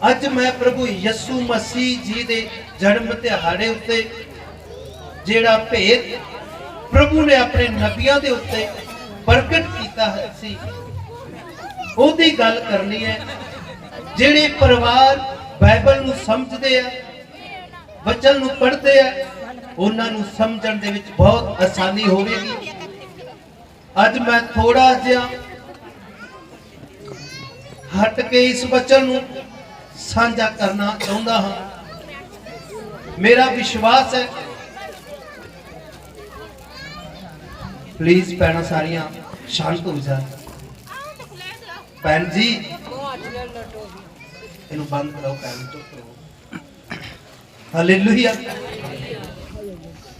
ਅੱਜ ਮੈਂ ਪ੍ਰਭੂ ਯਿਸੂ ਮਸੀਹ ਜੀ ਦੇ ਜਨਮ ਦਿਹਾੜੇ ਉੱਤੇ ਜਿਹੜਾ ਭੇਦ ਪ੍ਰਭੂ ਨੇ ਆਪਣੇ ਨਬੀਆਂ ਦੇ ਉੱਤੇ ਪ੍ਰਗਟ ਕੀਤਾ ਹੈ ਸੀ, ਉਹਦੀ ਗੱਲ ਕਰਨੀ ਹੈ। ਜਿਹੜੇ ਪਰਿਵਾਰ ਬਾਈਬਲ ਨੂੰ ਸਮਝਦੇ ਆ, ਵਚਨ ਨੂੰ ਪੜ੍ਹਦੇ ਆ, ਉਹਨਾਂ ਨੂੰ ਸਮਝਣ ਦੇ ਵਿੱਚ ਬਹੁਤ ਆਸਾਨੀ ਹੋਵੇਗੀ। ਅੱਜ ਮੈਂ ਥੋੜਾ ਜਿਹਾ ਹਟ ਕੇ ਇਸ ਬਚਨ ਨੂੰ ਸਾਂਝਾ ਕਰਨਾ ਚਾਹੁੰਦਾ ਹਾਂ। ਮੇਰਾ ਵਿਸ਼ਵਾਸ ਹੈ। ਪਲੀਜ਼ ਭੈਣਾਂ ਸਾਰੀਆਂ, ਸ਼ਾਂਤ ਹੋ ਜਾ। ਭੈਣ ਜੀ, ਇਹਨੂੰ ਬੰਦ ਕਰੋ, ਭੈਣ ਚੁੱਪ ਕਰੋ ਹਾਲੇਲੂਇਆ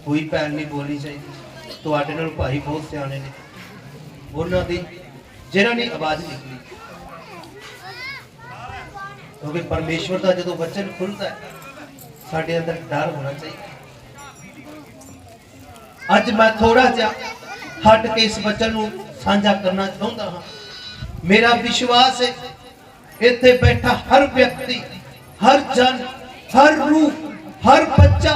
ਕੋਈ ਭੈਣ ਨਹੀਂ ਬੋਲਣੀ ਚਾਹੀਦੀ। ਤੁਹਾਡੇ ਨਾਲ ਭਾਈ ਬਹੁਤ ਸਿਆਣੇ ਨੇ। ਉਹਨਾਂ ਦੀ ਜਿਹਨਾਂ ਨੇ ਆਵਾਜ਼ ਨਿਕਲੀ। ਕਿਉਂਕਿ ਪਰਮੇਸ਼ਵਰ ਦਾ ਜਦੋਂ ਵਚਨ ਖੁੱਲਦਾ ਹੈ, ਸਾਡੇ ਅੰਦਰ ਡਰ ਹੋਣਾ ਚਾਹੀਦਾ ਅੱਜ ਮੈਂ ਥੋੜਾ ਜਿਹਾ ਹਟ ਕੇ ਇਸ ਵਚਨ ਨੂੰ ਸਾਂਝਾ ਕਰਨਾ ਚਾਹੁੰਦਾ ਹਾਂ। ਮੇਰਾ ਵਿਸ਼ਵਾਸ ਹੈ, ਇੱਥੇ ਬੈਠਾ ਹਰ ਵਿਅਕਤੀ, ਹਰ ਜਨ, ਹਰ ਰੂਹ, ਹਰ ਬੱਚਾ,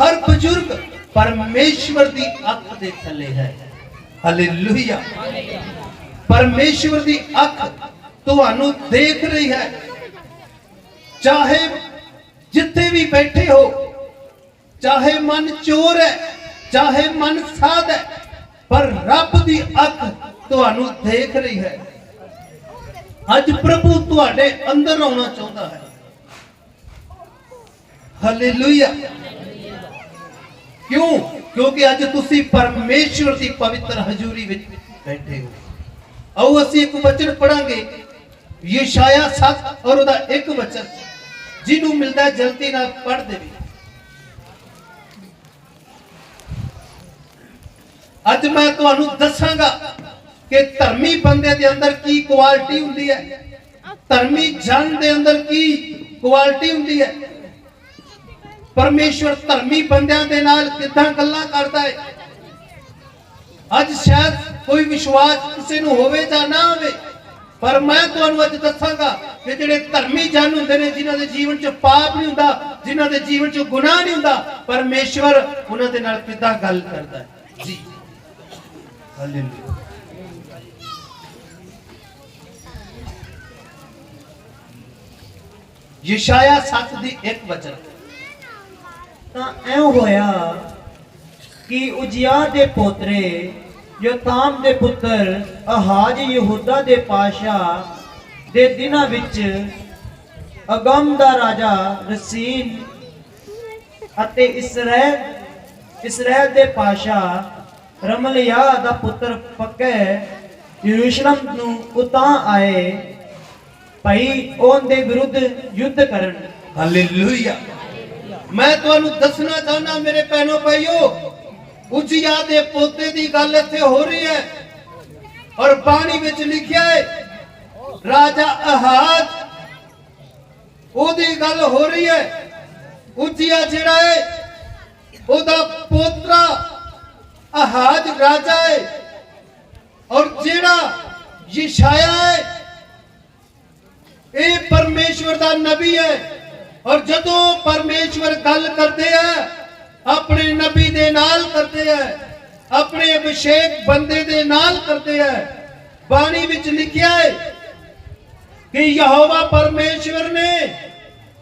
ਹਰ ਬਜ਼ੁਰਗ ਪਰਮੇਸ਼ਵਰ ਦੀ ਅੱਖ ਦੇ ਥੱਲੇ ਹੈ। ਹਾਲੇਲੂਇਆ ਪਰਮੇਸ਼ਵਰ ਦੀ ਅੱਖ ਤੁਹਾਨੂੰ ਦੇਖ ਰਹੀ ਹੈ। ਚਾਹੇ ਜਿੱਥੇ ਵੀ ਬੈਠੇ ਹੋ, ਚਾਹੇ ਮਨ ਚੋਰ ਹੈ, ਚਾਹੇ ਮਨ ਸਾਧ ਹੈ, ਪਰ ਰੱਬ ਦੀ ਅੱਖ ਤੁਹਾਨੂੰ ਦੇਖ ਰਹੀ ਹੈ। ਅੱਜ ਪ੍ਰਭੂ ਤੁਹਾਡੇ ਅੰਦਰ ਆਉਣਾ ਚਾਹੁੰਦਾ ਹੈ। ਹਾਲੇਲੂਇਆ ਕਿਉਂ? ਕਿਉਂਕਿ ਅੱਜ ਤੁਸੀਂ ਪਰਮੇਸ਼ਵਰ ਦੀ ਪਵਿੱਤਰ ਹਜ਼ੂਰੀ ਵਿੱਚ ਬੈਠੇ ਹੋ। ਆਓ ਅਸੀਂ ਇੱਕ ਵਚਨ ਪੜਾਂਗੇ ਯਸ਼ਾਇਆ 7 ਔਰ ਉਹਦਾ ਇੱਕ ਵਚਨ। ਜਿਹਨੂੰ ਮਿਲਦਾ ਜਲਦੀ ਨਾਲ ਪੜ੍ਹ ਦੇਵੇ। ਅੱਜ ਮੈਂ ਤੁਹਾਨੂੰ ਦੱਸਾਂਗਾ ਕਿ ਧਰਮੀ ਬੰਦੇ ਦੇ ਅੰਦਰ ਕੀ ਕੁਆਲਿਟੀ ਹੁੰਦੀ ਹੈ। ਧਰਮੀ ਜਨ ਦੇ ਅੰਦਰ ਕੀ ਕੁਆਲਿਟੀ ਹੁੰਦੀ ਹੈ। ਪਰਮੇਸ਼ਵਰ ਧਰਮੀ ਬੰਦਿਆਂ ਦੇ ਨਾਲ ਕਿੱਦਾਂ ਗੱਲਾਂ ਕਰਦਾ ਹੈ? ਅੱਜ ਸ਼ਾਇਦ ਕੋਈ ਵਿਸ਼ਵਾਸ ਕਿਸੇ ਨੂੰ ਹੋਵੇ ਜਾਂ ਨਾ ਹੋਵੇ ਪਰ ਮੈਂ ਤੁਹਾਨੂੰ ਅੱਜ ਦੱਸਾਂਗਾ ਕਿ ਜਿਹੜੇ ਧਰਮੀ ਜਨ ਹੁੰਦੇ ਨੇ, ਜਿਨ੍ਹਾਂ ਦੇ ਜੀਵਨ 'ਚ ਪਾਪ ਨਹੀਂ ਹੁੰਦਾ, ਜਿਨ੍ਹਾਂ ਦੇ ਜੀਵਨ 'ਚ ਗੁਨਾਹ ਨਹੀਂ ਹੁੰਦਾ, ਪਰਮੇਸ਼ਵਰ ਉਹਨਾਂ ਦੇ ਨਾਲ ਕਿੱਦਾਂ ਗੱਲ ਕਰਦਾ ਹੈ? ਜੀ। ਹਾਲੇਲੂਇਆ ਯਸ਼ਾਇਆ 7 ਦੀ ਇੱਕ ਵਚਨ। ਤਾਂ ਐਂ ਹੋਇਆ ਕਿ ਉਜਿਆ ਦੇ ਪੋਤਰੇ ਯੋਤਾਮ ਦੇ ਪੁੱਤਰ ਆਹਾਜ ਯਹੂਦਾ ਦੇ ਪਾਸ਼ਾ ਦੇ ਦਿਨਾਂ ਵਿੱਚ ਅਗਮ ਦਾ ਰਾਜਾ ਰਸੀਨ ਅਤੇ ਇਸਰਾਇਲ ਇਸਰਾਇਲ ਦੇ ਪਾਸ਼ਾ ਰਮਲਿਆ ਦਾ ਪੁੱਤਰ ਪੱਕੇ ਯਰੂਸ਼ਲਮ ਨੂੰ ਉਤਾਂ ਆਏ ਭਾਈ ਉਹਦੇ ਵਿਰੁੱਧ ਯੁੱਧ ਕਰਨ। ਹਾਲੇਲੂਇਆ ਮੈਂ ਤੁਹਾਨੂੰ ਦੱਸਣਾ ਚਾਹੁੰਦਾ ਮੇਰੇ ਭੈਣੋ ਭਾਈਓ ਉਜੀਆ ਦੇ ਪੋਤੇ ਦੀ ਗੱਲ ਇੱਥੇ ਹੋ ਰਹੀ ਹੈ। ਔਰ ਬਾਣੀ ਵਿੱਚ ਲਿਖਿਆ ਹੈ, ਰਾਜਾ ਅਹਾਜ਼, ਉਹਦੀ ਗੱਲ ਹੋ ਰਹੀ ਹੈ। ਉਜੀਆ ਜਿਹੜਾ ਹੈ, ਉਹਦਾ ਪੋਤਰਾ ਅਹਾਜ਼ ਰਾਜਾ ਹੈ। ਔਰ ਜਿਹੜਾ ਯਸ਼ਾਇਆ ਹੈ, ਇਹ ਪਰਮੇਸ਼ਵਰ ਦਾ ਨਬੀ ਹੈ। ਔਰ ਜਦੋਂ ਪਰਮੇਸ਼ਵਰ ਗੱਲ ਕਰਦੇ ਆ ਆਪਣੇ ਨਬੀ ਦੇ ਨਾਲ ਕਰਦੇ ਆ ਆਪਣੇ ਅਭਿਸ਼ੇਕ ਬੰਦੇ ਦੇ ਨਾਲ ਕਰਦੇ ਆ ਬਾਣੀ ਵਿੱਚ ਲਿਖਿਆ ਹੈ ਕਿ ਯਹੋਵਾ ਪਰਮੇਸ਼ਵਰ ਨੇ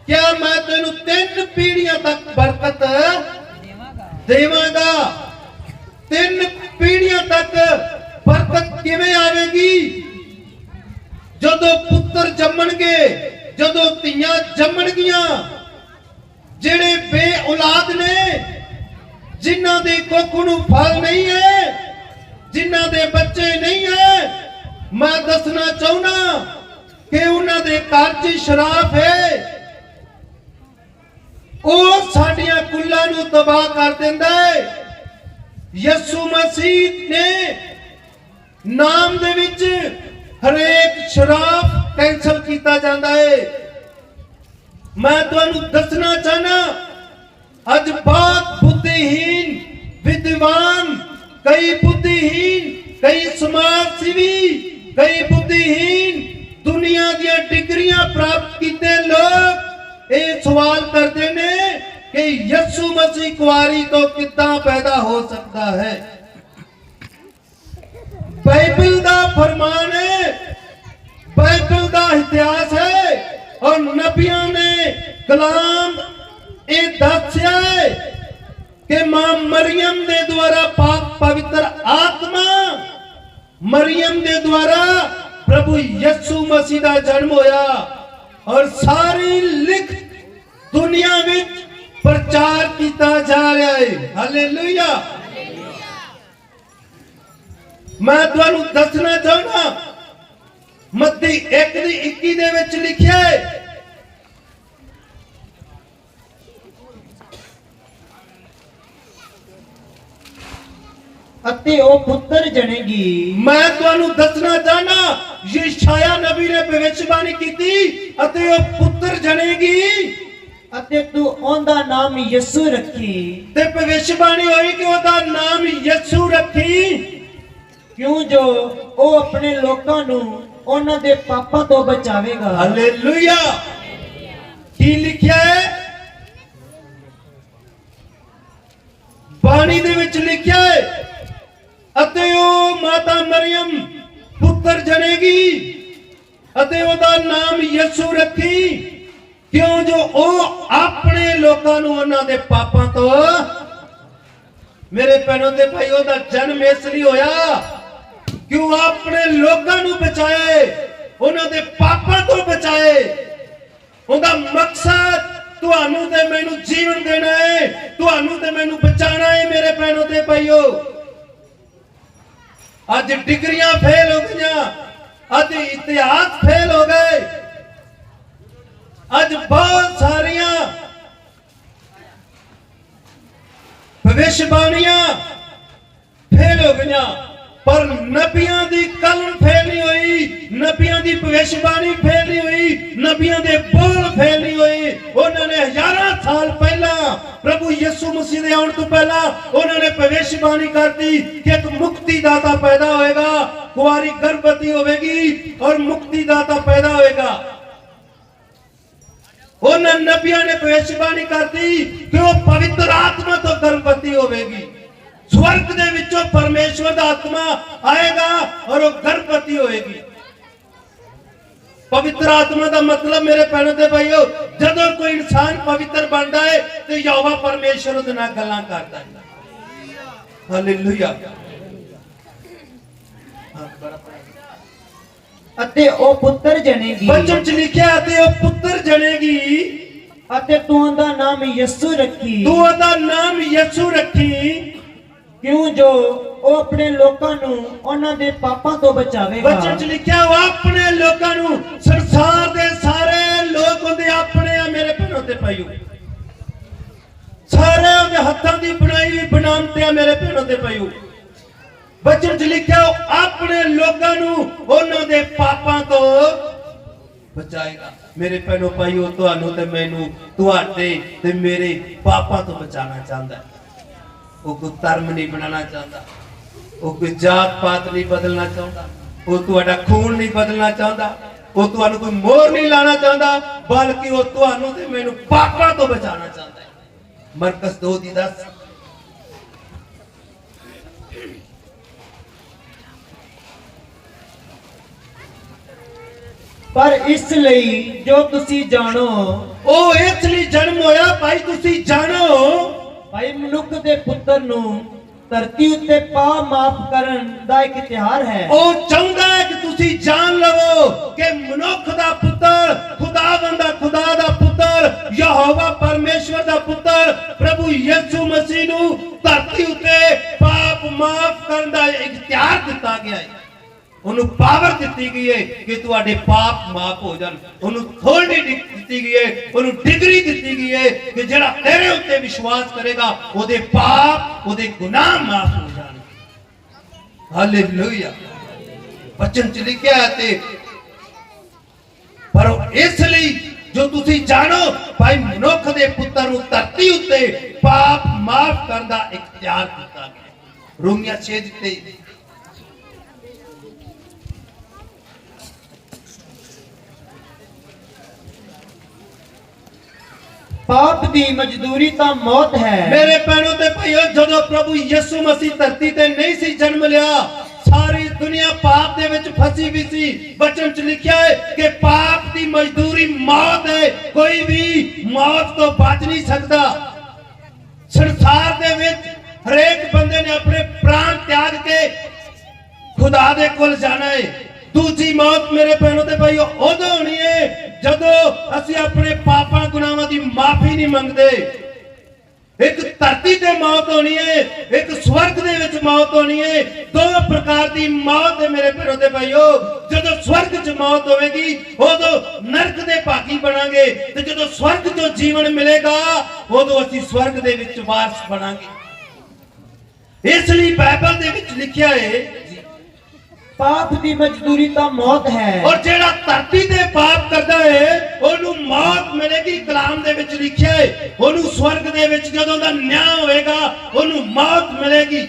ਕਿਹਾ, ਮੈਂ ਤੈਨੂੰ ਤਿੰਨ ਪੀੜ੍ਹੀਆਂ ਤੱਕ ਬਰਕਤ ਦੇਵਾਂਗਾ। ਤਿੰਨ ਪੀੜ੍ਹੀਆਂ ਤੱਕ ਬਰਕਤ ਕਿਵੇਂ ਆਵੇਗੀ? ਜਦੋਂ ਪੁੱਤਰ ਜੰਮਣਗੇ, ਜਦੋਂ ਧੀਆਂ ਜੰਮਣਗੀਆਂ, ਜਿਹੜੇ ਬੇ ਔਲਾਦ ਨੇ ਜਿਨ੍ਹਾਂ ਦੇ ਕੁੱਖ ਨੂੰ ਫਲ ਨਹੀਂ ਹੈ, ਜਿਨ੍ਹਾਂ ਦੇ ਬੱਚੇ ਨਹੀਂ ਹੈ, ਮੈਂ ਦੱਸਣਾ ਚਾਹੁੰਦਾ ਕਿ ਉਹਨਾਂ ਦੇ ਘਰ 'ਚ ਸ਼ਰਾਫ ਹੈ। ਉਹ ਸਾਡੀਆਂ ਕੁੱਲਾਂ ਨੂੰ ਤਬਾਹ ਕਰ ਦਿੰਦਾ ਹੈ। ਯਿਸੂ ਮਸੀਹ ਨੇ ਨਾਮ ਦੇ ਵਿੱਚ ਹਰੇਕ ਸ਼ਰਾਬ ਕੈਂਸਲ ਕੀਤਾ ਜਾਂਦਾ ਹੈ। ਮੈਂ ਤੁਹਾਨੂੰ ਦੱਸਣਾ ਚਾਹਨਾ ਅੱਜ ਬਹੁਤ ਬੁੱਧੀਹੀਨ ਵਿਦਵਾਨ ਕਈ ਬੁੱਧੀਹੀਨ ਕਈ ਸਮਾਜ ਸੇਵੀ ਕਈ ਬੁੱਧੀਹੀਨ ਦੁਨੀਆ ਦੀਆਂ ਡਿਗਰੀਆਂ ਪ੍ਰਾਪਤ ਕੀਤੇ ਲੋਕ ਸਵਾਲ ਕਰਦੇ ਨੇ ਕਿ ਯਿਸੂ ਮਸੀਹ ਕੁਆਰੀ ਤੋਂ ਕਿੱਦਾਂ ਪੈਦਾ ਹੋ ਸਕਦਾ ਹੈ ਬਾਈਬਲ ਦਾ ਫਰਮਾਨ ਹੈ ਬਾਈਬਲ ਦਾ ਇਤਿਹਾਸ ਹੈ ਔਰ ਨਬੀਆਂ ਨੇ ਕਲਾਮ ਇਹ ਦੱਸਿਆ ਕਿ ਮਾਂ ਮਰੀਮ ਦੇ ਦੁਆਰਾ ਪਾਕ ਪਵਿੱਤਰ ਆਤਮਾ, ਮਰੀਮ ਦੇ ਦੁਆਰਾ ਪ੍ਰਭੂ ਯਿਸੂ ਮਸੀਹ ਦਾ ਜਨਮ ਹੋਇਆ ਔਰ ਸਾਰੀ ਲਿਖ ਦੁਨੀਆ ਵਿੱਚ ਪ੍ਰਚਾਰ ਕੀਤਾ ਜਾ ਰਿਹਾ ਹੈ ਹਾਲੇਲੂਇਆ ਮੈਂ ਤੁਹਾਨੂੰ ਦੱਸਣਾ ਚਾਹੁੰਦਾ, ਮੱਤੀ 1 ਦੀ 21 ਦੇ ਵਿੱਚ ਲਿਖਿਆ ਹੈ ਅਤੇ ਉਹ ਪੁੱਤਰ ਜਣੇਗੀ ਮੈਂ ਤੁਹਾਨੂੰ ਦੱਸਣਾ ਚਾਹਨਾ ਯਸ਼ਾਇਆ ਨਬੀ ਨੇ ਭਵਿੱਖਬਾਣੀ ਕੀਤੀ ਅਤੇ ਉਹ ਪੁੱਤਰ ਜਣੇਗੀ ਅਤੇ ਤੂੰ ਉਹਦਾ ਨਾਮ ਯਿਸੂ ਰੱਖੀ। ਤੇ ਭਵਿੱਖਬਾਣੀ ਹੋਈ ਕਿ ਉਹਦਾ ਨਾਮ ਯਿਸੂ ਰੱਖੀ। ਕਿਉਂ ਜੋ ਉਹ ਆਪਣੇ ਲੋਕਾਂ ਨੂੰ ਉਹਨਾਂ ਦੇ ਪਾਪਾਂ ਤੋਂ ਬਚਾਵੇਗਾ। ਹਾਲੇਲੂਇਆ ਕੀ ਲਿਖਿਆ ਹੈ? ਬਾਣੀ ਦੇ ਵਿੱਚ ਲਿਖਿਆ ਹੈ ਅਤੇ ਉਹ ਮਾਤਾ ਮਰੀਮ ਪੁੱਤਰ ਜਣੇਗੀ ਅਤੇ ਉਹਦਾ ਨਾਮ ਯਿਸੂ ਰੱਖੀ। ਕਿਉਂ ਜੋ ਉਹ ਆਪਣੇ ਲੋਕਾਂ ਨੂੰ ਉਹਨਾਂ ਦੇ ਪਾਪਾਂ ਤੋਂ ਮੇਰੇ ਭੈਣੋ ਤੇ ਭਾਈ, ਉਹਦਾ ਜਨਮ ਇਸ ਲਈ ਹੋਇਆ ਕਿ ਉਹ ਆਪਣੇ ਲੋਕਾਂ ਨੂੰ ਬਚਾਏ, ਉਹਨਾਂ ਦੇ ਪਾਪਾਂ ਤੋਂ ਬਚਾਏ। ਉਹਦਾ ਮਕਸਦ, ਤੁਹਾਨੂੰ ਤੇ ਮੈਨੂੰ ਜੀਵਨ ਦੇਣਾ ਹੈ ਤੁਹਾਨੂੰ ਤੇ ਮੈਨੂੰ ਬਚਾਉਣਾ ਹੈ ਮੇਰੇ ਭੈਣੋ ਤੇ ਭਾਈਓ। ਅੱਜ ਡਿਗਰੀਆਂ ਫੇਲ ਹੋ ਗਈਆਂ, ਅੱਜ ਇਤਿਹਾਸ ਫੇਲ ਹੋ ਗਏ। ਅੱਜ ਬਹੁਤ ਸਾਰੀਆਂ ਭਵਿੱਖਬਾਣੀਆਂ ਫੇਲ ਹੋ ਗਈਆਂ। ਪਰ ਨਬੀਆਂ ਦੀ ਕਲਮ ਫੇਲ ਨਹੀਂ ਹੋਈ, ਨਬੀਆਂ ਦੀ ਭਵਿੱਖਬਾਣੀ ਫੇਲ ਨਹੀਂ ਹੋਈ, ਨਬੀਆਂ ਦੇ ਬੋਲ ਫੇਲ ਨਹੀਂ ਹੋਏ। ਉਹਨਾਂ ਨੇ ਹਜ਼ਾਰਾਂ ਸਾਲ ਪਹਿਲਾਂ ਪ੍ਰਭੂ ਯਿਸੂ ਮਸੀਹ ਦੇ ਆਉਣ ਤੋਂ ਪਹਿਲਾਂ ਉਹਨਾਂ ਨੇ ਭਵਿੱਖਬਾਣੀ ਕਰਤੀ ਕਿ ਇੱਕ ਮੁਕਤੀ ਦਾਤਾ ਪੈਦਾ ਹੋਏਗਾ ਕੁਆਰੀ ਗਰਭਵਤੀ ਹੋਵੇਗੀ ਔਰ ਮੁਕਤੀ ਦਾਤਾ ਪੈਦਾ ਹੋਏਗਾ। ਉਹਨਾਂ ਨਬੀਆਂ ਨੇ ਭਵਿੱਖਬਾਣੀ ਕਰਤੀ ਕਿ ਉਹ ਪਵਿੱਤਰ ਆਤਮਾ ਤੋਂ ਗਰਭਵਤੀ ਹੋਵੇਗੀ। ਸਵਰਗ ਦੇ ਵਿੱਚੋਂ ਪਰਮੇਸ਼ਵਰ ਦਾ ਆਤਮਾ ਆਏਗਾ ਔਰ ਉਹ ਗਰਭਵਤੀ ਹੋਏਗੀ। ਪਵਿੱਤਰ ਆਤਮਾ ਦਾ ਮਤਲਬ ਮੇਰੇ ਭੈਣੋ ਤੇ ਭਾਈਓ ਜਦੋਂ ਕੋਈ ਇਨਸਾਨ ਪਵਿੱਤਰ ਬਣਦਾ ਹੈ ਤੇ ਯਹੋਵਾ ਪਰਮੇਸ਼ਵਰ ਉਹਦੇ ਨਾਲ ਗੱਲਾਂ ਕਰਦਾ ਹੈ ਹਾਲੇਲੂਇਆ। ਅਤੇ ਉਹ ਪੁੱਤਰ ਜਣੇਗੀ ਬਚਨ ਚ ਲਿਖਿਆ ਤੇ ਉਹ ਪੁੱਤਰ ਜਣੇਗੀ ਅਤੇ ਤੂੰ ਉਹਦਾ ਨਾਮ ਯਿਸੂ ਰੱਖੀ। ਤੂੰ ਉਹਦਾ ਨਾਮ ਯਿਸੂ ਰੱਖੀ। ਕਿਉਂ ਜੋ ਉਹ ਆਪਣੇ ਲੋਕਾਂ ਨੂੰ ਉਹਨਾਂ ਦੇ ਪਾਪਾਂ ਤੋਂ ਬਚਾਵੇਗਾ? ਬਚਨ ਚ ਲਿਖਿਆ ਉਹ ਆਪਣੇ ਲੋਕਾਂ ਨੂੰ ਸੰਸਾਰ ਦੇ ਸਾਰੇ ਲੋਕ ਉਹਦੇ ਆਪਣੇ ਆ, ਮੇਰੇ ਭੈਣੋ ਤੇ ਪਾਈਓ ਸਾਰੇ ਉਹਦੇ ਹੱਥਾਂ ਦੀ ਬਣਾਈ ਹੋਈ ਬਣਾਮਤੇ ਆ, ਮੇਰੇ ਭੈਣੋ ਤੇ ਪਾਈਓ ਬਚਨ ਚ ਲਿਖਿਆ ਉਹ ਆਪਣੇ ਲੋਕਾਂ ਨੂੰ ਉਹਨਾਂ ਦੇ ਪਾਪਾਂ ਤੋਂ ਬਚਾਏਗਾ। ਮੇਰੇ ਭੈਣੋ ਭਾਈਓ ਤੁਹਾਨੂੰ ਤੇ ਮੈਨੂੰ, ਤੁਹਾਡੇ ਤੇ ਮੇਰੇ ਪਾਪਾਂ ਤੋਂ ਬਚਾਉਣਾ ਚਾਹੁੰਦਾ ਹੈ। ਉਹ ਕੋਈ ਧਰਮ ਨਹੀਂ ਬਣਾਉਣਾ ਚਾਹੁੰਦਾ। ਉਹ ਕੋਈ ਜਾਤ ਪਾਤ ਨਹੀਂ ਬਦਲਣਾ ਚਾਹੁੰਦਾ। ਉਹ ਤੁਹਾਡਾ ਖੂਨ ਨਹੀਂ ਬਦਲਣਾ ਚਾਹੁੰਦਾ। ਉਹ ਤੁਹਾਨੂੰ ਕੋਈ ਮੋਹਰ ਨਹੀਂ ਲਾਣਾ ਚਾਹੁੰਦਾ ਬਲਕਿ ਉਹ ਤੁਹਾਨੂੰ ਤੇ ਮੈਨੂੰ ਪਾਪਾਂ ਤੋਂ ਬਚਾਉਣਾ ਚਾਹੁੰਦਾ ਹੈ। ਮਰਕਸ 2 ਦੀ 10 ਪਰ ਇਸ ਲਈ ਜੋ ਤੁਸੀਂ ਜਾਣੋ ਉਹ ਇਸ ਲਈ ਜਨਮ ਹੋਇਆ ਭਾਈ ਤੁਸੀਂ ਜਾਣੋ ਭਾਈ ਮਨੁੱਖ ਦੇ ਪੁੱਤਰ ਨੂੰ ਧਰਤੀ ਉੱਤੇ ਪਾ ਮਾਫ ਕਰਨ ਦਾ ਇੱਕ ਤਿਹਾਰ ਹੈ। ਉਹ ਚਾਹੁੰਦਾ ਹੈ ਕਿ ਤੁਸੀਂ ਜਾਣ ਲਵੋ ਕਿ ਮਨੁੱਖ ਦਾ ਪੁੱਤਰ, ਖੁਦਾਵੰਦ ਦਾ, ਖੁਦਾ ਦਾ ਪੁੱਤਰ, ਯਹੋਵਾ ਪਰਮੇਸ਼ਵਰ ਦਾ ਪੁੱਤਰ, ਪ੍ਰਭੂ ਯਿਸੂ ਮਸੀਹ ਨੂੰ ਧਰਤੀ ਉੱਤੇ ਪਾਪ ਮਾਫ ਕਰਨ ਦਾ ਇਖਤਿਆਰ ਦਿੱਤਾ ਗਿਆ ਹੈ। ਉਹਨੂੰ ਪਾਵਰ ਦਿੱਤੀ ਗਈ ਹੈ ਕਿ ਤੁਹਾਡੇ ਪਾਪ ਮਾਫ ਹੋ ਜਾਣ। ਉਹਨੂੰ ਥੋੜੀ ਦਿੱਤੀ ਗਈ ਹੈ ਉਹਨੂੰ ਡਿਗਰੀ ਦਿੱਤੀ ਗਈ ਹੈ ਕਿ ਜਿਹੜਾ ਤੇਰੇ ਉੱਤੇ ਵਿਸ਼ਵਾਸ ਕਰੇਗਾ, ਉਹਦੇ ਪਾਪ, ਉਹਦੇ ਗੁਨਾਹ ਮਾਫ ਹੋ ਜਾਣ। ਹਾਲੇਲੂਇਆ ਬਚਨ ਚ ਲਿਖਿਆ ਤੇ ਪਰ ਇਸ ਲਈ ਜੋ ਤੁਸੀਂ ਜਾਣੋ, ਭਾਈ ਮਨੁੱਖ ਦੇ ਪੁੱਤਰ ਨੂੰ ਧਰਤੀ ਉੱਤੇ ਪਾਪ ਮਾਫ ਕਰਨ ਦਾ ਇਖਤਿਆਰ ਦਿੱਤਾ ਗਿਆ। ਰੋਮੀਆਂ 6 ਤੇ ਪਾਪ ਦੀ ਮਜ਼ਦੂਰੀ ਤਾਂ ਮੌਤ ਹੈ। ਮੇਰੇ ਭੈਣੋ ਤੇ ਭਾਈਓ, ਜਦੋਂ ਪ੍ਰਭੂ ਯਿਸੂ ਮਸੀਹ ਧਰਤੀ ਤੇ ਨਹੀਂ ਸੀ ਜਨਮ ਲਿਆ, ਸਾਰੀ ਦੁਨੀਆ ਪਾਪ ਦੇ ਵਿੱਚ ਫਸੀ ਵੀ ਸੀ। ਬਚਨ ਚ ਲਿਖਿਆ ਹੈ ਕਿ ਪਾਪ ਦੀ ਮਜ਼ਦੂਰੀ ਮੌਤ ਹੈ। ਕੋਈ ਵੀ ਮੌਤ ਤੋਂ ਬਚ ਨਹੀਂ ਸਕਦਾ। ਸੰਸਾਰ ਦੇ ਵਿੱਚ ਹਰੇਕ ਬੰਦੇ ਨੇ ਆਪਣੇ ਪ੍ਰਾਣ ਤਿਆਗ ਕੇ ਖੁਦਾ ਦੇ ਕੋਲ ਜਾਣਾ ਹੈ। ਦੂਜੀ ਮੌਤ ਮੇਰੇ ਭੈਣੋ ਤੇ ਭਾਈਓ, ਉਦੋਂ ਹੋਣੀ ਹੈ ਜਦੋਂ ਅਸੀਂ ਆਪਣੇ ਪਾਪਾਂ ਗੁਨਾਹਾਂ ਦੀ ਮਾਫੀ ਨਹੀਂ ਮੰਗਦੇ, ਇੱਕ ਧਰਤੀ ਤੇ ਮੌਤ ਹੋਣੀ ਹੈ, ਇੱਕ ਸਵਰਗ ਦੇ ਵਿੱਚ ਮੌਤ ਹੋਣੀ ਹੈ ਦੋ ਪ੍ਰਕਾਰ ਦੀ ਮੌਤ ਹੈ ਮੇਰੇ ਭੈਣੋ ਤੇ ਭਾਈਓ। ਜਦੋਂ ਸਵਰਗ 'ਚ ਮੌਤ ਹੋਵੇਗੀ, ਉਦੋਂ ਨਰਕ ਦੇ ਭਾਗੀ ਬਣਾਂਗੇ ਤੇ ਜਦੋਂ ਸਵਰਗ 'ਚੋਂ ਜੀਵਨ ਮਿਲੇਗਾ, ਉਦੋਂ ਅਸੀਂ ਸਵਰਗ ਦੇ ਵਿੱਚ ਵਾਰਸ ਬਣਾਂਗੇ। ਇਸ ਲਈ ਬਾਈਬਲ ਦੇ ਵਿੱਚ ਲਿਖਿਆ ਹੈ ਪਾਪ ਦੀ ਮਜ਼ਦੂਰੀ ਤਾਂ ਮੌਤ ਹੈ। ਔਰ ਜਿਹੜਾ ਧਰਤੀ ਤੇ ਪਾਪ ਕਰਦਾ ਹੈ ਉਹਨੂੰ ਮੌਤ ਮਿਲੇਗੀ ਕਲਾਮ ਦੇ ਵਿੱਚ ਲਿਖਿਆ ਹੈ ਉਹਨੂੰ ਸਵਰਗ ਦੇ ਵਿੱਚ ਜਦੋਂ ਦਾ ਨਿਆਂ ਹੋਏਗਾ ਉਹਨੂੰ ਮੌਤ ਮਿਲੇਗੀ।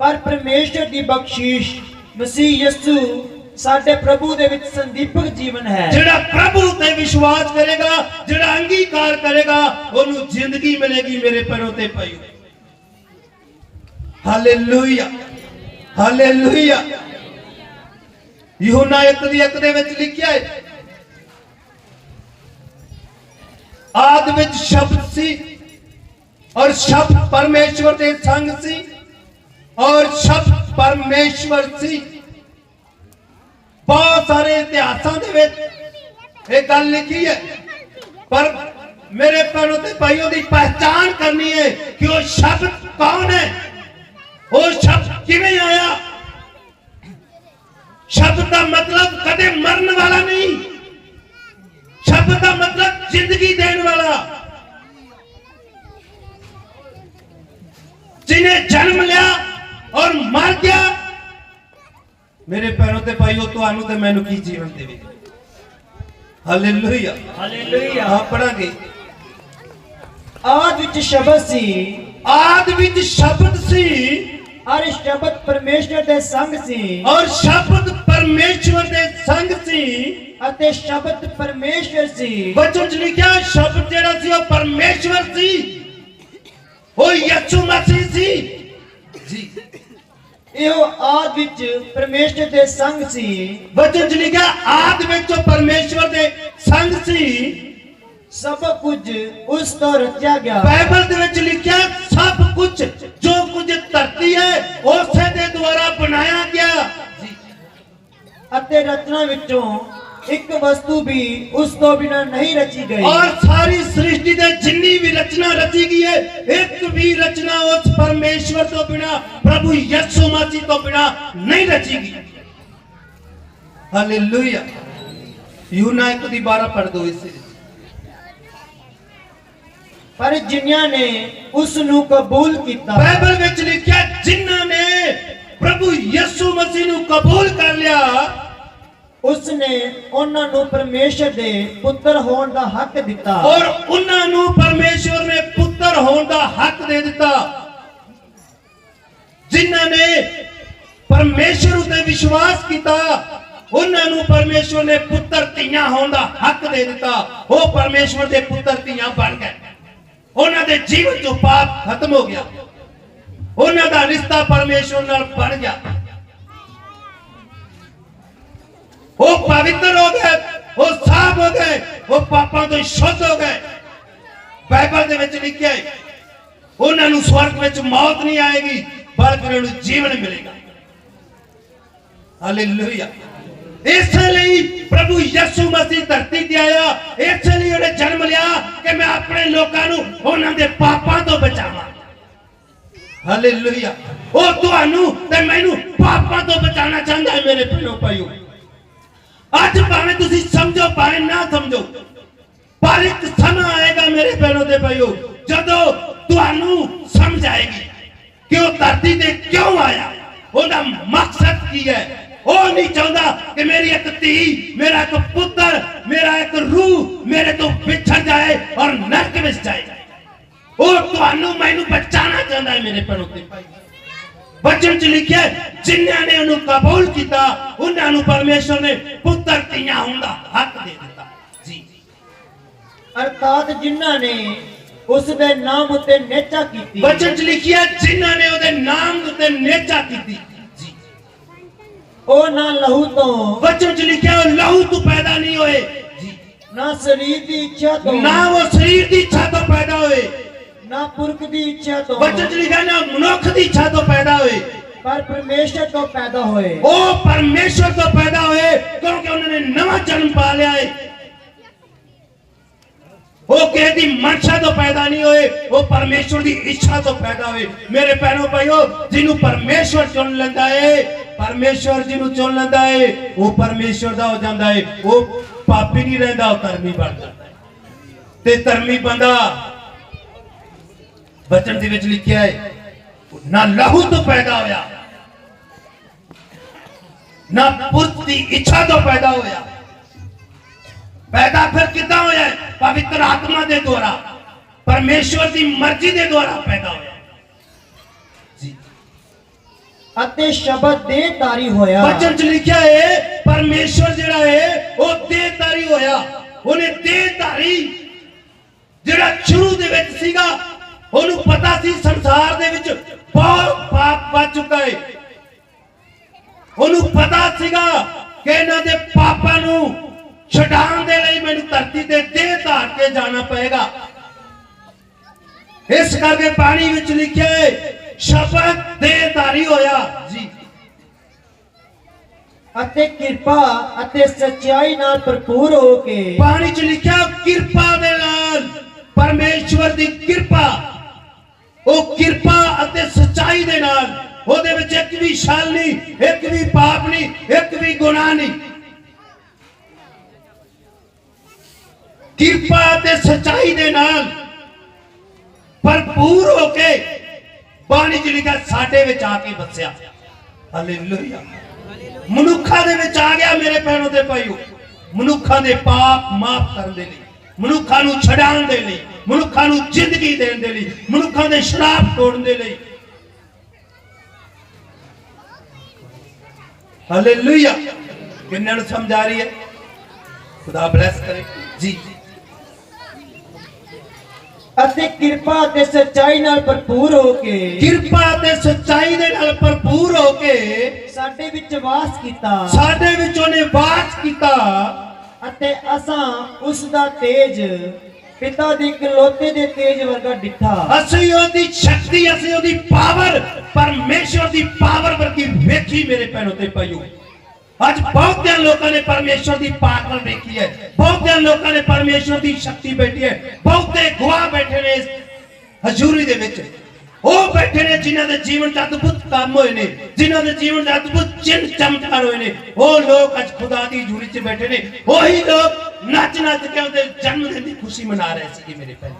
ਪਰ ਪਰਮੇਸ਼ਰ ਦੀ ਬਖਸ਼ਿਸ਼ ਮਸੀਹ ਯਿਸੂ ਸਾਡੇ ਪ੍ਰਭੂ ਦੇ ਵਿੱਚ ਸੰਦੀਪਕ ਜੀਵਨ ਹੈ। ਜਿਹੜਾ ਪ੍ਰਭੂ ਤੇ ਵਿਸ਼ਵਾਸ ਕਰੇਗਾ ਜਿਹੜਾ ਅੰਗੀਕਾਰ ਕਰੇਗਾ ਉਹਨੂੰ ਜ਼ਿੰਦਗੀ ਮਿਲੇਗੀ ਮੇਰੇ ਪੈਰੋਂ ਤੇ ਪਈ। ਹਾਲੇਲੂਇਆ ਹਾਲੇਲੂਇਆ ਯੂਹਨਾ ਇੱਕ ਦੀ ਇੱਕ ਦੇ ਵਿੱਚ ਲਿਖਿਆ ਹੈ। ਆਦ ਵਿੱਚ ਸ਼ਬਦ ਸੀ ਔਰ ਸ਼ਬਦ ਪਰਮੇਸ਼ਵਰ ਦੇ ਸੰਗ ਸੀ ਔਰ ਸ਼ਬਦ ਪਰਮੇਸ਼ਵਰ ਸੀ। ਬਹੁਤ ਸਾਰੇ ਇਤਿਹਾਸਾਂ ਦੇ ਵਿੱਚ ਇਹ ਗੱਲ ਲਿਖੀ ਹੈ। ਪਰ ਮੇਰੇ ਭੈਣੋ ਤੇ ਭਾਈਓ ਦੀ ਪਹਿਚਾਨ ਕਰਨੀ ਹੈ ਕਿ ਉਹ ਸ਼ਬਦ ਕੌਣ ਹੈ? ਉਹ ਸ਼ਬਦ ਕਿਵੇਂ ਆਇਆ? ਸ਼ਬਦ ਦਾ ਮਤਲਬ ਕਦੇ ਮਰਨ ਵਾਲਾ ਨਹੀਂ। ਸ਼ਬਦ ਦਾ ਮਤਲਬ ਜ਼ਿੰਦਗੀ ਦੇਣ ਵਾਲਾ। ਜਿਨੇ ਜਨਮ ਲਿਆ ਔਰ ਮਰ ਗਿਆ ਮੇਰੇ ਪੈਰੋਂ ਤੇ ਭਾਈਓ ਤੁਹਾਨੂੰ ਤੇ ਮੈਨੂੰ ਕੀ ਜੀਵਨ ਦੇਵੇਗਾ ਹਾਲੇਲੂਇਆ ਹਾਲੇਲੂਇਆ ਆ ਪੜਾਂਗੇ। ਆਦ ਵਿੱਚ ਸ਼ਬਦ ਸੀ। ਆਦ ਵਿੱਚ ਸ਼ਬਦ ਸੀ। ਔਰ ਸ਼ਬਦ ਪਰਮੇਸ਼ਰ ਦੇ ਸੰਗ ਸੀ। ਔਰ ਸ਼ਬਦ ਪਰਮੇਸ਼ਵਰ ਦੇ ਸੰਗ ਸੀ। ਅਤੇ ਸ਼ਬਦ ਪਰਮੇਸ਼ਰ ਸੀ। ਵਚਨ ਚ ਲਿਖਿਆ ਸ਼ਬਦ ਜਿਹੜਾ ਸੀ ਉਹ ਪਰਮੇਸ਼ਵਰ ਸੀ। ਉਹ ਯਿਸੂ ਮਸੀਹ ਸੀ। ਜੀ। ਇਹੋ ਆਦ ਵਿੱਚ ਪਰਮੇਸ਼ਰ ਦੇ ਸੰਗ ਸੀ। ਵਚਨ ਚ ਲਿਖਿਆ ਆਦ ਵਿੱਚ ਉਹ ਪਰਮੇਸ਼ਵਰ ਦੇ ਸੰਗ ਸੀ। ਸਭ ਕੁਝ ਉਸ ਤੋਂ ਰਚਿਆ ਗਿਆ। ਬਾਈਬਲ ਦੇ ਵਿੱਚ ਲਿਖਿਆ ਸਭ ਕੁਝ ਜੋ ਕੁਝ ਧਰਤੀ ਹੈ ਉਸੇ ਦੇ ਦੁਆਰਾ ਬਣਾਇਆ ਗਿਆ। ਅਤੇ ਰਚਨਾ ਵਿੱਚੋਂ ਇੱਕ ਵਸਤੂ ਵੀ ਉਸ ਤੋਂ ਬਿਨਾਂ ਨਹੀਂ ਰਚੀ ਗਈ। ਔਰ ਸਾਰੀ ਸ੍ਰਿਸ਼ਟੀ ਦੇ ਜਿੰਨੀ ਵੀ ਰਚਨਾ ਰਚੀ ਗਈ ਹੈ ਇੱਕ ਵੀ ਰਚਨਾ ਉਸ ਪਰਮੇਸ਼ਵਰ ਤੋਂ ਬਿਨਾ ਪ੍ਰਭੂ ਯਿਸੂ ਮਸੀਹ ਤੋਂ ਬਿਨਾ ਨਹੀਂ ਰਚੀ ਗਈ। ਹਾਲੇਲੂਇਆ। ਯੂਨਾ ਇੱਕ ਦੀ 12 ਪੜ ਦੋ ਇਸ ਪਰ ਜਿਨ੍ਹਾਂ ਨੇ ਉਸ ਨੂੰ ਕਬੂਲ ਕੀਤਾ। ਬਾਈਬਲ ਵਿੱਚ ਲਿਖਿਆ ਜਿਨ੍ਹਾਂ ਨੇ ਪ੍ਰਭੂ ਯਿਸੂ ਮਸੀਹ ਨੂੰ ਕਬੂਲ ਕਰ ਲਿਆ ਉਸ ਨੇ ਉਹਨਾਂ ਨੂੰ ਪਰਮੇਸ਼ਰ ਦੇ ਪੁੱਤਰ ਹੋਣ ਦਾ ਹੱਕ ਦਿੱਤਾ। ਔਰ ਉਹਨਾਂ ਨੂੰ ਪਰਮੇਸ਼ਵਰ ਨੇ ਪੁੱਤਰ ਹੋਣ ਦਾ ਹੱਕ ਦੇ ਦਿੱਤਾ। ਜਿਨ੍ਹਾਂ ਨੇ ਪਰਮੇਸ਼ਵਰ ਉਤੇ ਵਿਸ਼ਵਾਸ ਕੀਤਾ ਉਹਨਾਂ ਨੂੰ ਪਰਮੇਸ਼ਵਰ ਨੇ ਪੁੱਤਰ ਧੀਆਂ ਹੋਣ ਦਾ ਹੱਕ ਦੇ ਦਿੱਤਾ। ਉਹ ਪਰਮੇਸ਼ਵਰ ਦੇ ਪੁੱਤਰ ਧੀਆਂ ਬਣ ਗਏ। ਉਹਨਾਂ ਦੇ ਜੀਵਨ ਤੋਂ ਪਾਪ ਖਤਮ ਹੋ ਗਿਆ। ਉਹਨਾਂ ਦਾ ਰਿਸ਼ਤਾ ਪਰਮੇਸ਼ਵਰ ਨਾਲ ਬਣ ਗਿਆ। ਉਹ ਪਵਿੱਤਰ ਹੋ ਗਏ, ਉਹ ਸਾਫ਼ ਹੋ ਗਏ, ਉਹ ਪਾਪਾਂ ਤੋਂ ਸ਼ੁੱਧ ਹੋ ਗਏ। ਬਾਈਬਲ ਦੇ ਵਿੱਚ ਲਿਖਿਆ ਹੈ, ਉਹਨਾਂ ਨੂੰ ਸਵਰਗ ਵਿੱਚ ਮੌਤ ਨਹੀਂ ਆਏਗੀ, ਬਲਕਿ ਉਹਨਾਂ ਨੂੰ ਜੀਵਨ ਮਿਲੇਗਾ। ਹਾਲੇਲੂਇਆ। ਇਸ ਲਈ ਪ੍ਰਭੂ ਯਿਸੂ ਮਸੀਹ ਧਰਤੀ ਤੇ ਆਇਆ। ਇਸ ਲਈ ਉਹਨੇ ਜਨਮ ਲਿਆ ਕਿ ਮੈਂ ਆਪਣੇ ਲੋਕਾਂ ਨੂੰ ਉਹਨਾਂ ਦੇ ਪਾਪਾਂ ਤੋਂ ਬਚਾਵਾਂ। ਹਾਲੇਲੂਇਆ ਉਹ ਤੁਹਾਨੂੰ ਤੇ ਮੈਨੂੰ ਪਾਪਾਂ ਤੋਂ ਬਚਾਉਣਾ ਚਾਹੁੰਦਾ ਹੈ ਮੇਰੇ ਭੈਣੋ ਭਾਈਓ। ਅੱਜ ਭਾਵੇਂ ਤੁਸੀਂ ਸਮਝੋ ਭਾਵੇਂ ਨਾ ਸਮਝੋ ਪਰ ਇੱਕ ਸਮਾਂ ਆਏਗਾ ਮੇਰੇ ਭੈਣੋ ਤੇ ਭਾਈਓ ਜਦੋਂ ਤੁਹਾਨੂੰ ਸਮਝ ਆਏਗੀ ਕਿ ਉਹ ਧਰਤੀ ਤੇ ਕਿਉਂ ਆਇਆ। ਉਹਦਾ ਮਕਸਦ ਕੀ ਹੈ? ਉਹ ਨਹੀਂ ਚਾਹੁੰਦਾ ਕਿ ਮੇਰੀ ਇੱਕ ਧੀ ਮੇਰਾ ਇੱਕ ਪੁੱਤਰ ਮੇਰਾ ਇੱਕ ਰੂਹ ਮੇਰੇ ਤੋਂ ਵਿਛੜ ਜਾਏ ਔਰ ਨਰਕ ਵਿੱਚ ਜਾਏ। ਉਹ ਤੁਹਾਨੂੰ ਮੈਨੂੰ ਬਚਾਉਣਾ ਚਾਹੁੰਦਾ ਹੈ ਮੇਰੇ ਭੈਣੋ ਤੇ ਭਾਈਓ ਵਚਨ ਚ ਲਿਖਿਆ ਹੈ, ਜਿਨ੍ਹਾਂ ਨੇ ਉਹਨੂੰ ਕਬੂਲ ਕੀਤਾ ਉਹਨਾਂ ਨੂੰ ਪਰਮੇਸ਼ਰ ਨੇ ਪੁੱਤਰ ਧੀਆਂ ਹੁੰਦਾ ਹੱਕ ਦੇ ਦਿੱਤਾ। ਜੀ। ਅਰਥਾਤ ਜਿਨ੍ਹਾਂ ਨੇ ਉਸ ਦੇ ਨਾਮ ਉੱਤੇ ਨੇਚਾ ਕੀਤੀ। ਵਚਨ ਚ ਲਿਖਿਆ ਜਿਨ੍ਹਾਂ ਨੇ ਉਹਦੇ ਨਾਮ ਉੱਤੇ ਨੇਚਾ ਕੀਤੀ। ਉਹ ਨਾ ਲਹੂ ਤੋਂ। ਵਚਨ ਚ ਲਿਖਿਆ ਉਹ ਲਹੂ ਤੋਂ ਪੈਦਾ ਨਹੀਂ ਹੋਏ। ਜੀ। ਨਾ ਸਰੀਰ ਦੀ ਇੱਛਾ ਤੋਂ। ਨਾ ਉਹ ਸਰੀਰ ਦੀ ਇੱਛਾ ਤੋਂ ਪੈਦਾ ਹੋਏ। ਨਾ ਪੁਰਖ ਦੀ ਇੱਛਾ ਤੋਂ। ਵਚਨ ਚ ਲਿਖਿਆ ਨਾ ਮਨੁੱਖ ਦੀ ਇੱਛਾ ਤੋਂ ਪੈਦਾ ਹੋਏ। ਪਰ ਪਰਮੇਸ਼ਰ ਤੋਂ ਪੈਦਾ ਹੋਏ। ਉਹ ਪਰਮੇਸ਼ਵਰ ਤੋਂ ਪੈਦਾ ਹੋਏ ਕਿਉਂਕਿ ਉਹਨਾਂ ਨੇ ਨਵਾਂ ਜਨਮ ਪਾ ਲਿਆ ਹੈ ਉਹ ਕਿਸੇ ਦੀ ਮਨਸ਼ਾ ਤੋਂ ਪੈਦਾ ਨਹੀਂ ਹੋਏ, ਉਹ ਪਰਮੇਸ਼ਵਰ ਦੀ ਇੱਛਾ ਤੋਂ ਪੈਦਾ ਹੋਏ। ਮੇਰੇ ਭੈਣੋ ਭਾਈਓ, ਜਿਹਨੂੰ ਪਰਮੇਸ਼ਵਰ ਚੁਣ ਲੈਂਦਾ ਏ, ਪਰਮੇਸ਼ਵਰ ਜਿਹਨੂੰ ਚੁਣ ਲੈਂਦਾ ਏ, ਉਹ ਪਰਮੇਸ਼ਵਰ ਦਾ ਹੋ ਜਾਂਦਾ ਏ। ਉਹ ਪਾਪੀ ਨਹੀਂ ਰਹਿੰਦਾ, ਉਹ ਧਰਮੀ ਬਣ ਜਾਂਦਾ ਤੇ ਧਰਮੀ ਬੰਦਾ ਬਚਨ ਦੇ ਵਿੱਚ ਲਿਖਿਆ ਹੈ ਨਾ ਲਹੂ ਤੋਂ ਪੈਦਾ ਹੋਇਆ, ਨਾ ਪੁਰਖ ਦੀ ਇੱਛਾ ਤੋਂ ਪੈਦਾ ਹੋਇਆ। ਪੈਦਾ ਫਿਰ ਕਿੱਦਾਂ ਹੋਇਆ ਹੈ? ਪਵਿੱਤਰ ਆਤਮਾ ਦੇ ਦੁਆਰਾ ਪਰਮੇਸ਼ਵਰ ਦੀ ਮਰਜ਼ੀ ਦੇ ਦੁਆਰਾ ਪੈਦਾ ਹੋਇਆ। ਜੀ। ਅਤੇ ਸ਼ਬਦ ਦੇਹਧਾਰੀ ਹੋਇਆ। ਬਚਨ ਚ ਲਿਖਿਆ ਹੈ ਪਰਮੇਸ਼ਵਰ ਜਿਹੜਾ ਹੈ ਉਹ ਦੇਹਧਾਰੀ ਹੋਇਆ। ਉਹਨੇ ਦੇਹਧਾਰੀ ਜਿਹੜਾ ਸ਼ੁਰੂ ਦੇ ਵਿੱਚ ਸੀਗਾ ਉਹਨੂੰ ਪਤਾ ਸੀ ਸੰਸਾਰ ਦੇ ਵਿੱਚ ਬਹੁਤ ਪਾਪ ਵੱਜ ਚੁੱਕਾ ਹੈ। ਉਹਨੂੰ ਪਤਾ ਸੀਗਾ ਕਿ ਇਹਨਾਂ ਦੇ ਪਾਪਾਂ ਨੂੰ ਛਡਾਉਣ ਦੇ ਲਈ ਮੈਨੂੰ ਧਰਤੀ ਤੇ ਦੇਹ ਧਾਰ ਕੇ ਜਾਣਾ ਪਏਗਾ। ਇਸ ਕਰਕੇ ਪਾਣੀ ਵਿੱਚ ਲਿਖਿਆ ਹੈ ਸ਼ਬਦ ਦੇਹਧਾਰੀ ਹੋਇਆ। ਜੀ। ਅਤੇ ਕਿਰਪਾ ਅਤੇ ਸੱਚਾਈ ਨਾਲ ਭਰਪੂਰ ਹੋ ਕੇ ਪਾਣੀ ਚ ਲਿਖਿਆ ਕਿਰਪਾ ਦੇ ਨਾਲ ਪਰਮੇਸ਼ਵਰ ਦੀ ਕਿਰਪਾ। ਉਹ ਕਿਰਪਾ ਅਤੇ ਸਚਾਈ ਦੇ ਨਾਲ ਉਹਦੇ ਵਿੱਚ ਇੱਕ ਵੀ ਛਲ ਨਹੀਂ ਇੱਕ ਵੀ ਪਾਪ ਨਹੀਂ ਇੱਕ ਵੀ ਗੁਨਾਹ ਨਹੀਂ। ਕਿਰਪਾ ਅਤੇ ਸਚਾਈ ਦੇ ਨਾਲ ਭਰਪੂਰ ਹੋ ਕੇ ਬਾਣੀ ਚ ਲਿਖਿਆ ਸਾਡੇ ਵਿੱਚ ਆ ਕੇ ਵਸਿਆ ਹਾਲੇਲੂਇਆ। ਮਨੁੱਖਾਂ ਦੇ ਵਿੱਚ ਆ ਗਿਆ ਮੇਰੇ ਭੈਣੋ ਤੇ ਭਾਈਓ। ਮਨੁੱਖਾਂ ਦੇ ਪਾਪ ਮਾਫ ਕਰਨ ਦੇ ਲਈ, ਮਨੁੱਖਾਂ ਨੂੰ ਛਡਾਉਣ ਦੇ ਲਈ, ਮਨੁੱਖਾਂ ਨੂੰ ਜ਼ਿੰਦਗੀ ਦੇਣ ਦੇ ਲਈ, ਮਨੁੱਖਾਂ ਦੇ ਸ਼ਰਾਪ ਤੋੜਨ ਦੇ ਲਈ। ਹਾਲੇਲੂਇਆ। ਕਿੰਨਾਂ ਨੂੰ ਸਮਝ ਆ ਰਹੀ ਹੈ? ਖੁਦਾ ਬਲੈਸ ਕਰੇ। ਜੀ। ਅਤੇ ਕਿਰਪਾ ਅਤੇ ਸੱਚਾਈ ਨਾਲ ਭਰਪੂਰ ਹੋ ਕੇ ਕਿਰਪਾ ਤੇ ਸੱਚਾਈ ਦੇ ਨਾਲ ਭਰਪੂਰ ਹੋ ਕੇ ਸਾਡੇ ਵਿੱਚ ਵਾਸ ਕੀਤਾ। ਸਾਡੇ ਵਿੱਚ ਉਹਨੇ ਵਾਸ ਕੀਤਾ। ਅਤੇ ਅਸਾਂ ਉਸ ਦਾ ਤੇਜ ਪਿਤਾ ਦੀ ਇਕਲੌਤੇ ਦੇ ਤੇਜ ਵਰਗਾ ਡਿੱਠਾ। ਅਸੀਂ ਉਹਦੀ ਸ਼ਕਤੀ ਅਸੀਂ ਉਹਦੀ ਪਾਵਰ ਪਰਮੇਸ਼ਵਰ ਦੀ ਪਾਵਰ ਵਰਗੀ ਵੇਖੀ ਮੇਰੇ ਭੈਣੋ ਤੇ ਭਾਈਓ ਅੱਜ ਬਹੁਤਿਆਂ ਲੋਕਾਂ ਨੇ ਪਰਮੇਸ਼ਵਰ ਦੀ ਪਾਵਰ ਵੇਖੀ ਹੈ। ਬਹੁਤਿਆਂ ਲੋਕਾਂ ਨੇ ਪਰਮੇਸ਼ਵਰ ਦੀ ਸ਼ਕਤੀ ਬੈਠੀ ਹੈ। ਬਹੁਤੇ ਗਵਾਹ ਬੈਠੇ ਨੇ ਇਸ ਹਜ਼ੂਰੀ ਦੇ ਵਿੱਚ। ਉਹ ਬੈਠੇ ਨੇ ਜਿਨ੍ਹਾਂ ਦੇ ਜੀਵਨ 'ਚ ਅਦਭੁਤ ਕੰਮ ਹੋਏ ਨੇ, ਜਿਨ੍ਹਾਂ ਦੇ ਜੀਵਨ 'ਚ ਅਦਭੁਤ ਚਿੰਨ ਚਮਤਕਾਰ ਹੋਏ ਨੇ। ਉਹ ਲੋਕ ਅੱਜ ਖੁਦਾ ਦੀ ਹਜ਼ੂਰੀ 'ਚ ਬੈਠੇ ਨੇ। ਉਹੀ ਲੋਕ ਨੱਚ ਨੱਚ ਕੇ ਉਹਦੇ ਜਨਮ ਦਿਨ ਦੀ ਖੁਸ਼ੀ ਮਨਾ ਰਹੇ ਸੀ ਮੇਰੇ ਭੈਣ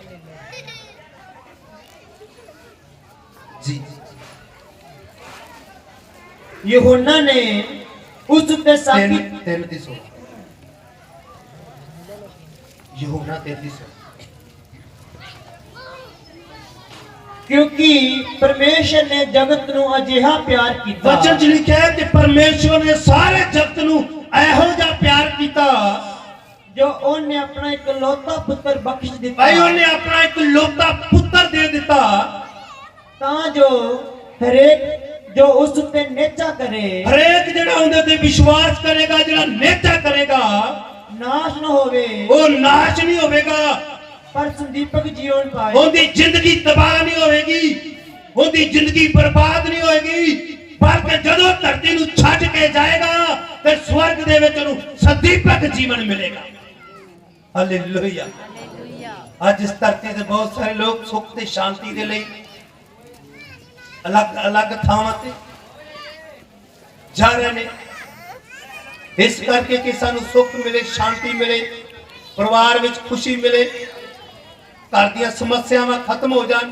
ਜੀ। ਯਹੋਨਾ ਨੇ ਉਸ ਉੱਤੇ ਸਾਬਿਤ ਤਿੰਨ ਦੀ ਸੋ ਯਹੋਨਾ ਤਿੰਨ ਦੀ ਸੋ ਕਿਉਂਕਿ ਪਰਮੇਸ਼ਰ ਨੇ ਜਗਤ ਨੂੰ ਅਜਿਹਾ ਪਿਆਰ ਕੀਤਾ। ਵਚਨ ਚ ਲਿਖਿਆ ਹੈ ਕਿ ਪਰਮੇਸ਼ਵਰ ਨੇ ਸਾਰੇ ਜਗਤ ਨੂੰ ਇਹੋ ਜਿਹਾ ਪਿਆਰ ਕੀਤਾ ਜੋ ਉਹਨੇ ਆਪਣਾ ਇਕਲੌਤਾ ਪੁੱਤਰ ਬਖਸ਼ ਦਿੱਤਾ। ਭਾਈ ਉਹਨੇ ਆਪਣਾ ਇੱਕ ਲੋਤਾ ਪੁੱਤਰ ਦੇ ਦਿੱਤਾ। ਤਾਂ ਜੋ ਹਰੇਕ ਜੋ ਉਸ ਉੱਤੇ ਨੇਚਾ ਕਰੇ ਹਰੇਕ ਜਿਹੜਾ ਉਹਦੇ ਤੇ ਵਿਸ਼ਵਾਸ ਕਰੇਗਾ ਜਿਹੜਾ ਨੇਤਾ ਕਰੇਗਾ ਨਾਸ਼ ਨਾ ਹੋਵੇ। ਉਹ ਨਾਸ਼ ਨਹੀਂ ਹੋਵੇਗਾ। ਪਰ ਸੰਦੀਪਕ ਜੀਵਨ ਪਾਏ। ਉਹਦੀ ਜ਼ਿੰਦਗੀ ਤਬਾਹ ਨਹੀਂ ਹੋਵੇਗੀ। ਉਹਦੀ ਜ਼ਿੰਦਗੀ ਬਰਬਾਦ ਨਹੀਂ ਹੋਏਗੀ ਬਲਕਿ ਜਦੋਂ ਧਰਤੀ ਨੂੰ ਛੱਡ ਕੇ ਜਾਏਗਾ ਤੇ ਸਵਰਗ ਦੇ ਵਿੱਚ ਉਹਨੂੰ ਸਦੀਪਕ ਜੀਵਨ ਮਿਲੇਗਾ। ਹਾਲੇਲੂਇਆ। ਅੱਜ ਇਸ ਧਰਤੀ ਤੇ ਬਹੁਤ ਸਾਰੇ ਲੋਕ ਸੁੱਖ ਤੇ ਸ਼ਾਂਤੀ ਦੇ ਲਈ ਅਲੱਗ ਅਲੱਗ ਥਾਵਾਂ ਤੇ ਜਾ ਰਹੇ ਨੇ। ਇਸ ਕਰਕੇ ਕਿ ਸਾਨੂੰ ਸੁੱਖ ਮਿਲੇ, ਸ਼ਾਂਤੀ ਮਿਲੇ, ਪਰਿਵਾਰ ਵਿੱਚ ਖੁਸ਼ੀ ਮਿਲੇ। ਘਰ ਦੀਆਂ ਸਮੱਸਿਆਵਾਂ ਖਤਮ ਹੋ ਜਾਣ।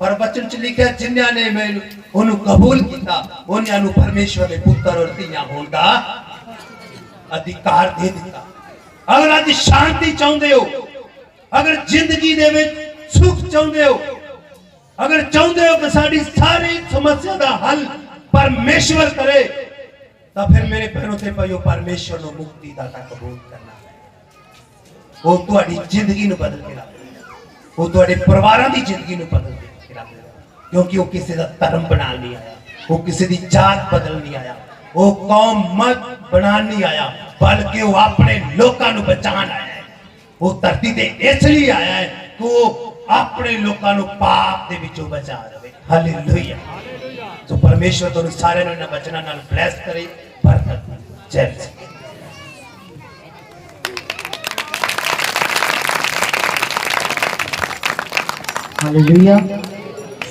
ਪਰ ਬਚਨ ਚ ਲਿਖਿਆ ਜਿਨ੍ਹਾਂ ਨੇ ਮੈਨੂੰ ਉਹਨੂੰ ਕਬੂਲ ਕੀਤਾ ਉਹਨਾਂ ਨੂੰ ਪਰਮੇਸ਼ਵਰ ਦੇ ਪੁੱਤਰ ਔਰ ਧੀਆਂ ਹੋਣ ਦਾ ਅਧਿਕਾਰ ਦੇ ਦਿੱਤਾ। ਅਗਰ ਅੱਜ ਸ਼ਾਂਤੀ ਚਾਹੁੰਦੇ ਹੋ, ਅਗਰ ਜ਼ਿੰਦਗੀ ਦੇ ਵਿੱਚ ਸੁੱਖ ਚਾਹੁੰਦੇ ਹੋ ਅਗਰ ਚਾਹੁੰਦੇ ਹੋ ਕਿ ਸਾਡੀ ਸਾਰੀ ਸਮੱਸਿਆ ਦਾ ਹੱਲ ਪਰਮੇਸ਼ਵਰ ਕਰੇ, ਤਾਂ ਫਿਰ ਮੇਰੇ ਪੈਰੋਂ ਤੇ ਪਈਓ ਪਰਮੇਸ਼ਵਰ ਨੂੰ ਮੁਕਤੀ ਦਾਤਾ ਕਬੂਲ ਕਰਨਾ। ਉਹ ਤੁਹਾਡੀ ਜ਼ਿੰਦਗੀ ਨੂੰ ਬਦਲ ਕੇ ਰੱਖ ਉਹ ਤੁਹਾਡੇ ਪਰਿਵਾਰਾਂ ਦੀ ਜ਼ਿੰਦਗੀ ਨੂੰ ਬਦਲ ਕੇ ਰੱਖ ਕਿਉਂਕਿ ਉਹ ਕਿਸੇ ਦਾ ਧਰਮ ਬਣਾਉਣ ਨਹੀਂ ਆਇਆ, ਉਹ ਕਿਸੇ ਦੀ ਜਾਤ ਬਦਲ ਨਹੀਂ ਆਇਆ, ਉਹ ਕੌਮ, ਮਤ ਬਣਾਉਣ ਨਹੀਂ ਆਇਆ, ਬਲਕਿ ਉਹ ਆਪਣੇ ਲੋਕਾਂ ਨੂੰ ਬਚਾਉਣ ਆਇਆ ਹੈ। ਉਹ ਧਰਤੀ ਤੇ ਇਸ ਲਈ ਆਇਆ ਹੈ ਕਿ ਉਹ ਆਪਣੇ ਲੋਕਾਂ ਨੂੰ ਪਾਪ ਦੇ ਵਿੱਚੋਂ ਬਚਾ ਰਵੇ। ਹਾਲੇਲੂਇਆ ਸੋ ਪਰਮੇਸ਼ਵਰ ਤੁਹਾਨੂੰ ਸਾਰਿਆਂ ਨੂੰ ਇਹਨਾਂ ਬਚਨਾਂ ਨਾਲ ਬਲੈਸ ਕਰੇ, ਬਰਕਤ ਦੇ। ਜੈ ਮਸੀਹ ਹਾਲੇਲੂਇਆ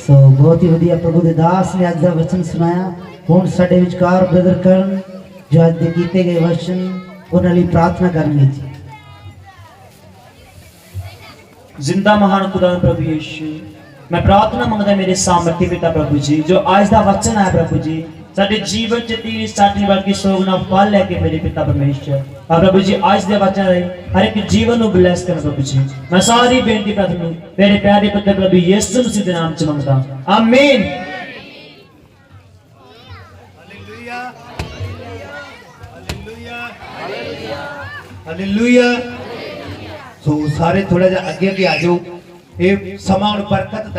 ਸੋ ਬਹੁਤ ਹੀ ਵਧੀਆ ਪ੍ਰਭੂ ਦੇ ਦਾਸ ਨੇ ਅੱਜ ਦਾ ਵਚਨ ਸੁਣਾਇਆ। ਹੁਣ ਸਾਡੇ ਵਿਚਕਾਰ ਬ੍ਰਦਰ ਕਰਨ, ਜੋ ਅੱਜ ਦੇ ਕੀਤੇ ਗਏ ਵਚਨ, ਉਹਨਾਂ ਲਈ ਪ੍ਰਾਰਥਨਾ ਕਰਨਗੇ ਜੀ। जिंदा महान खुदा प्रभु यीशु मैं प्रार्थना मंगदा मेरे सामर्थ्य पिता प्रभु जी जो आज ਦਾ ਵਚਨ ਹੈ ਪ੍ਰਭੂ ਜੀ ਸਾਡੇ ਜੀਵਨ ਚ ਤੀਰ ਸਾਡੀ ਵਰਗੀ ਸੋਗ ਨਾਲ ਫਲ ਲੈ ਕੇ ਮੇਰੇ ਪਿਤਾ ਪਰਮੇਸ਼ਰ ਆ ਪ੍ਰਭੂ ਜੀ ਅੱਜ ਦੇ ਵਚਨ ਰਾਹੀਂ ਹਰ ਇੱਕ ਜੀਵਨ ਨੂੰ ਬਲੈਸ ਕਰ ਪ੍ਰਭੂ ਜੀ ਮੈਂ ਸਾਰੀ ਬੇਨਤੀ ਪ੍ਰਭੂ ਨੂੰ ਤੇਰੇ ਪਿਆਰੇ ਪੁੱਤਰ ਪ੍ਰਭੂ ਯਿਸੂ ਮਸੀਹ ਦੇ ਨਾਮ ਚ ਮੰਗਦਾ ਆਮੀਨ ਹਾਲੇਲੂਇਆ ਸੋ ਸਾਰੇ ਥੋੜਾ ਜਿਹਾ ਅੱਗੇ ਅੱਗੇ ਆ ਜਾਓ। ਇਹ ਸਮਾਂ ਹੁਣ ਬਰਕਤ ਦਾ